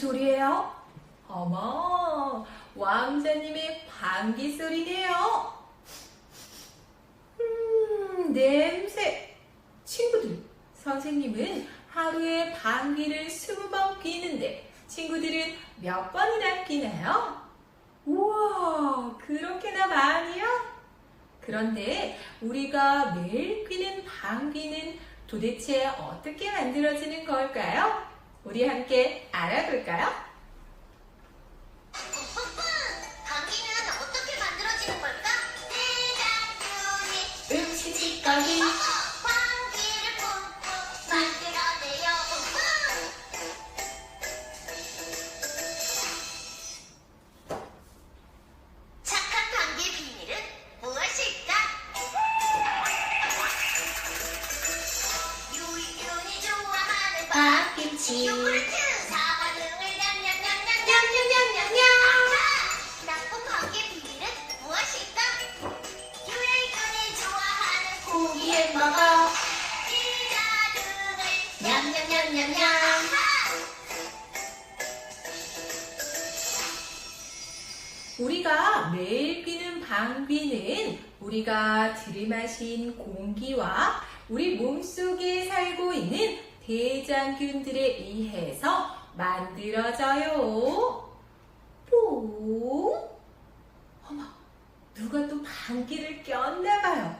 소리예요? 어머, 왕자님의 방귀 소리네요. 음, 냄새. 친구들, 선생님은 하루에 방귀를 20번 끼는데 친구들은 몇 번이나 끼나요? 우와, 그렇게나 많이요? 그런데 우리가 매일 끼는 방귀는 도대체 어떻게 만들어지는 걸까요? 우리 함께 알아볼까요? 우리가 매일 끼는 방귀는 우리가 들이마신 공기와 우리 몸속에 살고 있는 대장균들에 의해서 만들어져요. 뽀? 어머, 누가 또 방귀를 꼈나 봐요.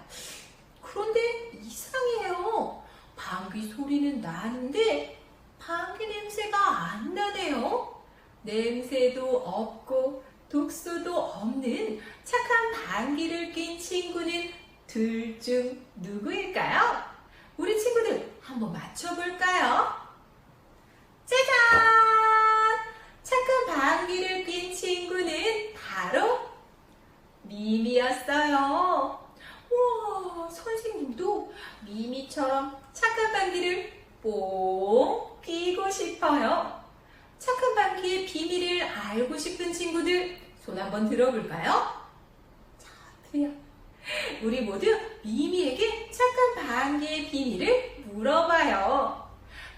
그런데 이상해요. 방귀 소리는 나는데 방귀 냄새가 안 나네요. 냄새도 없고 독소도 없는 착한 방귀를 낀 친구는 둘 중 누구일까요? 우리 친구들 한번 맞춰볼까요? 짜잔! 착한 방귀를 낀 친구는 바로 미미였어요. 우와, 선생님도 미미처럼 착한 방귀를 뽕 끼고 싶어요. 착한 방귀의 비밀을 알고 싶은 친구들 손 한번 들어볼까요? 자, 들려. 우리 모두 미미에게 착한 방귀의 비밀을 물어봐요.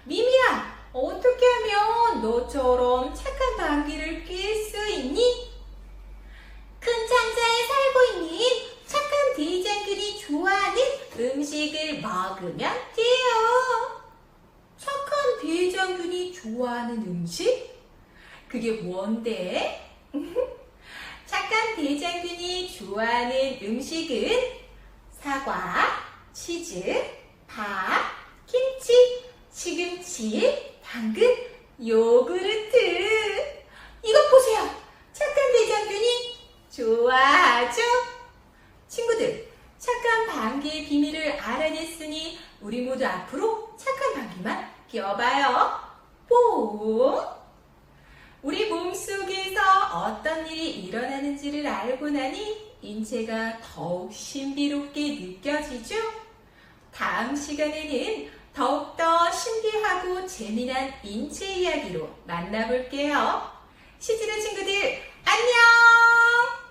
미미야, 어떻게 하면 너처럼 착한 방귀를 낄 수 있니? 큰 창자에 살고 있는 착한 대장균이 좋아하는 음식을 먹으면 돼요. 착한 대장균이 좋아하는 음식? 그게 뭔데? 착한 대장균이 좋아하는 음식은 사과, 치즈, 밥, 김치, 시금치, 당근, 요구르트. 이것 보세요. 착한 대장균이 좋아하죠? 친구들, 착한 방귀의 비밀을 알아냈으니 우리 모두 앞으로 착한 방귀만 껴봐요. 뽀! 우리 몸속에서 어떤 일이 일어나는지를 알고 나니 인체가 더욱 신비롭게 느껴지죠? 다음 시간에는 더욱더 신비하고 재미난 인체 이야기로 만나볼게요. 시즈루 친구들, 안녕!